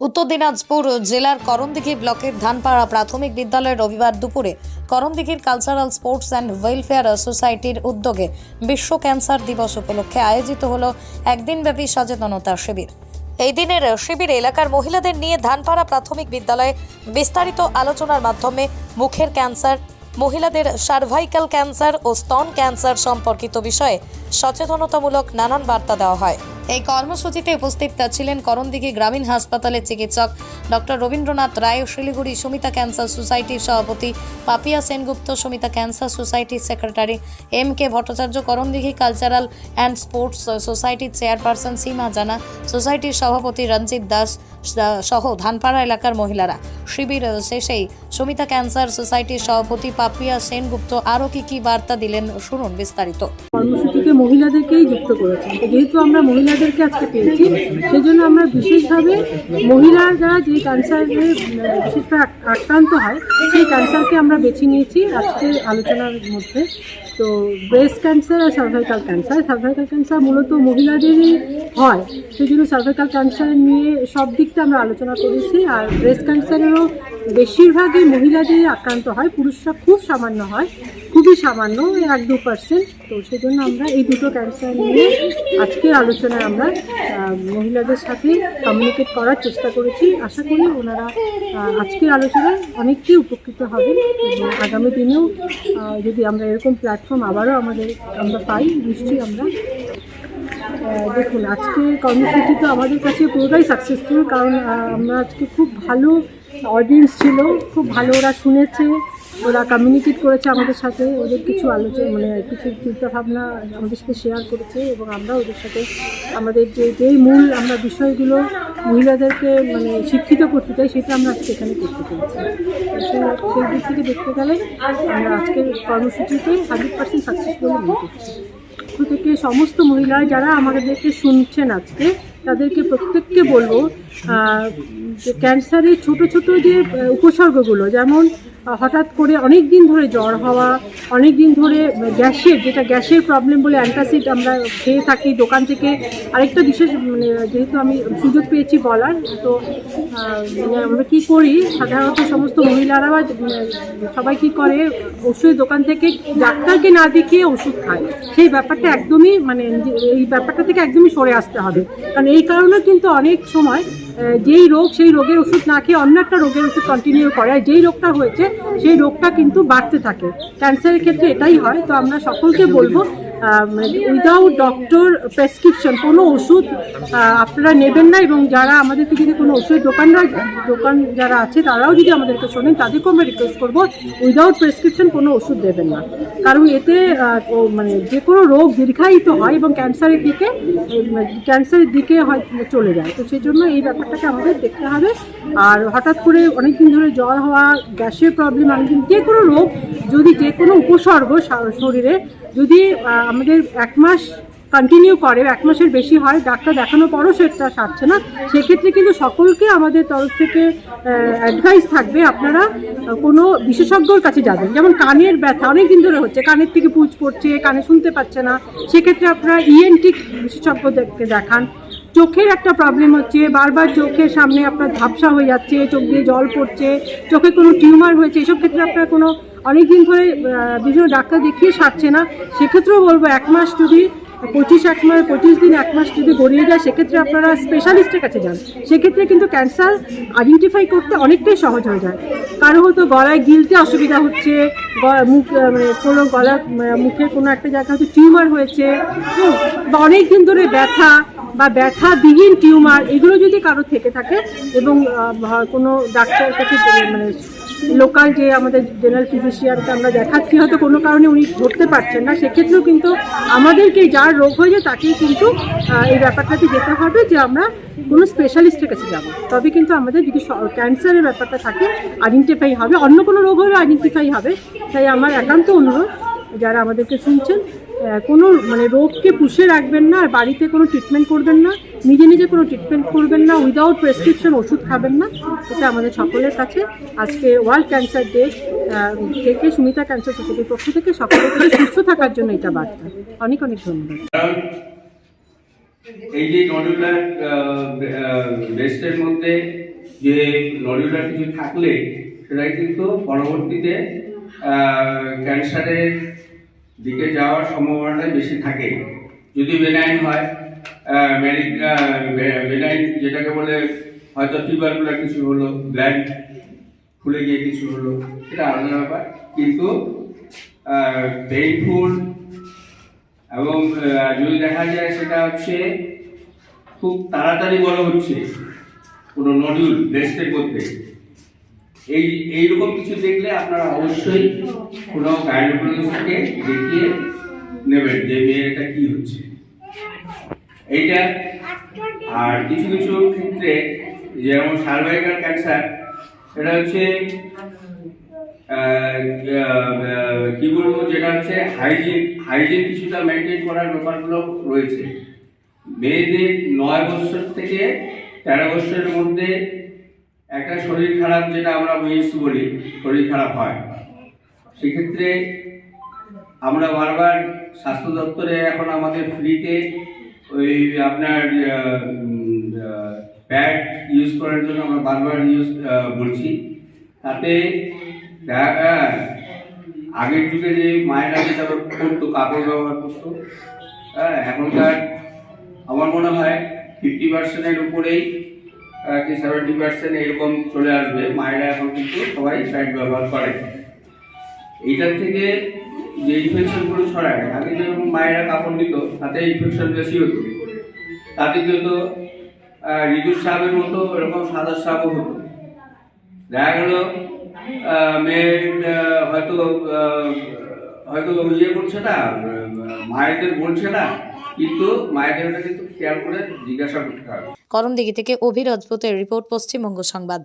উত্তর দিনাজপুর জেলার করণদিঘি ব্লকের ধানপাড়া প্রাথমিক বিদ্যালয়ে রবিবার দুপুরে করমদিঘির কালচারাল স্পোর্টস অ্যান্ড ওয়েলফেয়ার সোসাইটির উদ্যোগে বিশ্ব ক্যান্সার দিবস উপলক্ষে আয়োজিত হল একদিনব্যাপী সচেতনতা শিবির। এই দিনের শিবিরে এলাকার মহিলাদের নিয়ে ধানপাড়া প্রাথমিক বিদ্যালয়ে বিস্তারিত আলোচনার মাধ্যমে মুখের ক্যান্সার, মহিলাদের সার্ভাইকাল ক্যান্সার ও স্তন ক্যান্সার সম্পর্কিত বিষয়ে সচেতনতামূলক নানান বার্তা দেওয়া হয়। এই কর্মসূচিতে উপস্থিত ছিলেন করণদিঘি গ্রামীণ হাসপাতালের চিকিৎসক ডক্টর রবীন্দ্রনাথ রায় শিলিগুড়ি সুমিতা ক্যান্সার সোসাইটির সভাপতি পাপিয়া সেনগুপ্ত, সুমিতা ক্যান্সার সোসাইটির secretary M K Bhattacharya, Karandighi cultural and sports সোসাইটির চেয়ারপারসন সীমা জানা, সোসাইটির সভাপতি রঞ্জিত দাস সহ ধানপাড়া এলাকার মহিলারা। শিবির শেষেই সুমিতা ক্যান্সার সোসাইটির সভাপতি পাপিয়া সেনগুপ্ত আরও কি কি বার্তা দিলেন শুনুন বিস্তারিত। কর্মসূচিতে মহিলাদেরকেই যুক্ত করেছেন যেহেতু আমরা মহিলাদেরকে আজকে পেয়েছি সেই জন্য আমরা বিশেষভাবে মহিলারা যারা যে ক্যান্সারে বিশেষ করে আক্রান্ত হয়, সেই ক্যান্সারকে আমরা বেছে নিয়েছি আজকের আলোচনার মধ্যে। তো ব্রেস্ট ক্যান্সার আর সার্ভাইকাল ক্যান্সার সার্ভাইকাল ক্যান্সার মূলত মহিলাদেরই হয় সেই জন্য সার্ভাইকাল ক্যান্সার নিয়ে সব দিকটা আমরা আলোচনা করেছি আর ব্রেস্ট ক্যান্সারেরও বেশিরভাগই মহিলাদেরই আক্রান্ত হয়, পুরুষরা খুব সামান্য হয়, খুবই সামান্য, এক দু পার্সেন্ট তো সেজন্য আমরা এই দুটো ক্যান্সার নিয়ে আজকের আলোচনায় আমরা মহিলাদের সাথে কমিউনিকেট করার চেষ্টা করেছি। আশা করি ওনারা আজকের আলোচনায় অনেকটাই উপকৃত হবেন। আগামী দিনেও যদি আমরা এরকম প্ল্যাটফর্ম আবারও আমাদের, আমরা পাই, নিশ্চয়ই আমরা দেখুন, আজকে কর্মসূচি তো আমাদের কাছে পুরোটাই সাকসেসফুল কারণ আমরা আজকে খুব ভালো অডিয়েন্স ছিল, খুব ভালো ওরা শুনেছে, ওরা কমিউনিকেট করেছে আমাদের সাথে, ওদের কিছু আলোচনা মানে কিছু চিন্তাভাবনা আমাদের সাথে শেয়ার করেছে এবং আমরা ওদের সাথে, আমাদের যে, যেই মূল আমরা বিষয়গুলো মহিলাদেরকে মানে শিক্ষিত করতে চাই, সেটা আমরা আজকে এখানে করতে পেরেছি। সেই দিক থেকে দেখতে গেলে আমরা আজকের কর্মসূচিতে হান্ড্রেড পার্সেন্ট সাকসেসফুল করছি। পক্ষ থেকে সমস্ত মহিলা যারা আমাদেরকে শুনছেন আজকে তাদেরকে প্রত্যেককে বলব যে ক্যান্সারের ছোট ছোট যে উপসর্গগুলো, যেমন হঠাৎ করে অনেক দিন ধরে জ্বর হওয়া অনেক দিন ধরে গ্যাসের, যেটা গ্যাসের প্রবলেম বলে অ্যান্টাসিড আমরা খেয়ে থাকি দোকান থেকে। আরেকটা বিশেষ মানে যেহেতু আমি সুযোগ পেয়েছি বলার, তো মানে আমরা কী করি, সাধারণত সমস্ত মহিলারা বা সবাই কী করে ওষুধের দোকান থেকে ডাক্তারকে না দেখিয়ে ওষুধ খায়। সেই ব্যাপারটা একদমই মানে এই ব্যাপারটা থেকে একদমই সরে আসতে হবে। কারণ এই কারণে কিন্তু অনেক সময় যেই রোগ সেই রোগের ওষুধ না খেয়ে অন্য একটা রোগের ওষুধ কন্টিনিউ করে। আর যেই রোগটা হয়েছে, সেই রোগটা কিন্তু বাড়তে থাকে। ক্যান্সারের ক্ষেত্রে এটাই হয়। তো আমরা সকলকে বলব উইদাউট ডক্টর প্রেসক্রিপশন কোনো ওষুধ আপনারা নেবেন না এবং যারা আমাদেরকে যদি কোনো ওষুধের দোকানরা, দোকান যারা আছে, তারাও যদি আমাদেরকে শোনেন, তাদেরকেও আমরা রিকোয়েস্ট করব উইদাউট প্রেসক্রিপশন কোনো ওষুধ দেবেন না। কারণ এতে মানে যে কোনো রোগ দীর্ঘায়িত হয় এবং ক্যান্সারের দিকে ক্যান্সারের দিকে হয়, চলে যায়। তো সেই জন্য এই ব্যাপারটাকে আমাদের দেখতে হবে। আর হঠাৎ করে অনেকদিন ধরে জ্বর হওয়া, গ্যাসের প্রবলেম অনেকদিন যে কোনো রোগ, যদি যে কোনো উপসর্গ শরীরে যদি আমাদের এক মাস কন্টিনিউ করে, এক মাসের বেশি হয়, ডাক্তার দেখানোর পরও সেটা সারছে না, সেক্ষেত্রে কিন্তু সকলকে আমাদের তরফ থেকে অ্যাডভাইস থাকবে আপনারা কোনো বিশেষজ্ঞর কাছে যাবেন। যেমন কানের ব্যথা, অনেক দিন ধরে হচ্ছে, কানের থেকে পুজ পড়ছে, কানে শুনতে পাচ্ছে না, সেক্ষেত্রে আপনারা ইএনটি বিশেষজ্ঞদেরকে দেখান। চোখের একটা প্রবলেম হচ্ছে বারবার চোখের সামনে আপনার ঝাপসা হয়ে যাচ্ছে চোখ দিয়ে জল পড়ছে চোখে কোনো টিউমার হয়েছে এসব ক্ষেত্রে আপনার কোনো অনেক দিন ধরে বিভিন্ন ডাক্তার দেখিয়ে সারছে না। সেক্ষেত্রেও বলব এক মাস যদি পঁচিশ এক মাস পঁচিশ দিন এক মাস যদি গড়িয়ে যায় সেক্ষেত্রে আপনারা স্পেশালিস্টের কাছে যান। সেক্ষেত্রে কিন্তু ক্যান্সার আইডেন্টিফাই করতে অনেকটাই সহজ হয়ে যায়। কারও হয়তো গলায় গিলতে অসুবিধা হচ্ছে মুখ মানে কোনো গলা মুখের কোনো একটা জায়গা হয়তো টিউমার হয়েছে হুম, বা অনেক দিন ধরে ব্যথা বা ব্যথাবিহীন টিউমার, এগুলো যদি কারও থেকে থাকে এবং কোনো ডাক্তার কাছে মানে লোকাল যে আমাদের জেনারেল ফিজিশিয়ানকে আমরা দেখাচ্ছি, হয়তো কোনো কারণে উনি ধরতে পারছেন না, সেক্ষেত্রেও কিন্তু আমাদেরকে যার রোগ হয়ে যায় তাকেই কিন্তু এই ব্যাপারটাতে যেতে হবে যে আমরা কোনো স্পেশালিস্টের কাছে যাব। তবে কিন্তু আমাদের যদি ক্যান্সারের ব্যাপারটা থাকে আইডেন্টিফাই হবে। অন্য কোনো রোগ হলে আইডেন্টিফাই হবে। তাই আমার একান্ত অনুরোধ, যারা আমাদেরকে শুনছেন কোনো মানে রোগকে পুষে রাখবেন না, আর বাড়িতে কোনো ট্রিটমেন্ট করবেন না, নিজে নিজে কোনো ট্রিটমেন্ট করবেন না উইদাউট প্রেসক্রিপশন ওষুধ খাবেন না, এটা আমাদের সকলের কাছে। আজকে ওয়ার্ল্ড ক্যান্সার ডে থেকে সুমিতা ক্যান্সার সোসাইটির পক্ষ থেকে সকলের কাছে সুস্থ থাকার জন্য এটা বার্তা। অনেক অনেক ধন্যবাদ। এই যে নডুলার ব্রেস্টের মধ্যে যে নডুলার কিছু থাকলে সেটা কিন্তু পরবর্তীতে ক্যান্সারের দিকে যাওয়ার সম্ভাবনাটাই বেশি থাকে। যদি বেনাইন হয় বেনাইন যেটাকে বলে হয়তো টিউবারকুলার কিছু হলো ব্ল্যাড ফুলে গিয়ে কিছু হলো সেটা আলাদা ব্যাপার। কিন্তু পেইনফুল এবং যদি দেখা যায় সেটা হচ্ছে খুব তাড়াতাড়ি বড় হচ্ছে কোনো নডিউল ব্রেস্টের মধ্যে। এই, এইরকম কিছু দেখলে আপনারা অবশ্যই কোনো গাইনোকোলজিস্টকে দেখিয়ে নেবেন যে মেয়েটা কি হচ্ছে। এইটা, আর কিছু কিছু ক্ষেত্রে যেমন সার্ভাইকাল ক্যান্সার এটা হচ্ছে কি বলব, যেটা হচ্ছে হাইজিন হাইজিন কিছুটা মেনটেন করার ব্যাপারগুলো রয়েছে। মেয়েদের নয় বছর থেকে তেরো বছরের মধ্যে একটা শরীর খারাপ যেটা আমরা মিস বলি, শরীর খারাপ হয়। সেক্ষেত্রে আমরা বারবার স্বাস্থ্য দপ্তরে এখন আমাদের ফ্রিতে ওই আপনার প্যাড ইউজ করার জন্য আমরা বারবার ইউজ বলছি। তাতে আগের যুগে যে মায়েরা যেটা করতো, কাপড় ব্যবহার করতো হ্যাঁ এখনকার আমার মনে হয় ফিফটি পার্সেন্টের উপরেই কি সেভেন্টি পার্সেন্ট এরকম চলে আসবে। মায়েরা এখন কিন্তু সবাই প্যাড ব্যবহার করে। এইটার থেকে যে ইনফেকশনগুলো ছড়ায় আগে যেরকম মায়েরা কাপড় নিত তাতে ইনফেকশন বেশি হতো। তাতে কি হতো? ঋতুস্রাবের মতো এরকম সাদা স্রাবও হতো। দেখা গেল আহ, মেয়ে আহ, হয়তো হয়তো ইয়ে করছে না মায়েদের বলছে না কিন্তু মায়ের কিন্তু খেয়াল করে জিজ্ঞাসা করতে হবে। করণদিঘি থেকে অভিরাজপুতের রিপোর্ট পশ্চিমবঙ্গ সংবাদ।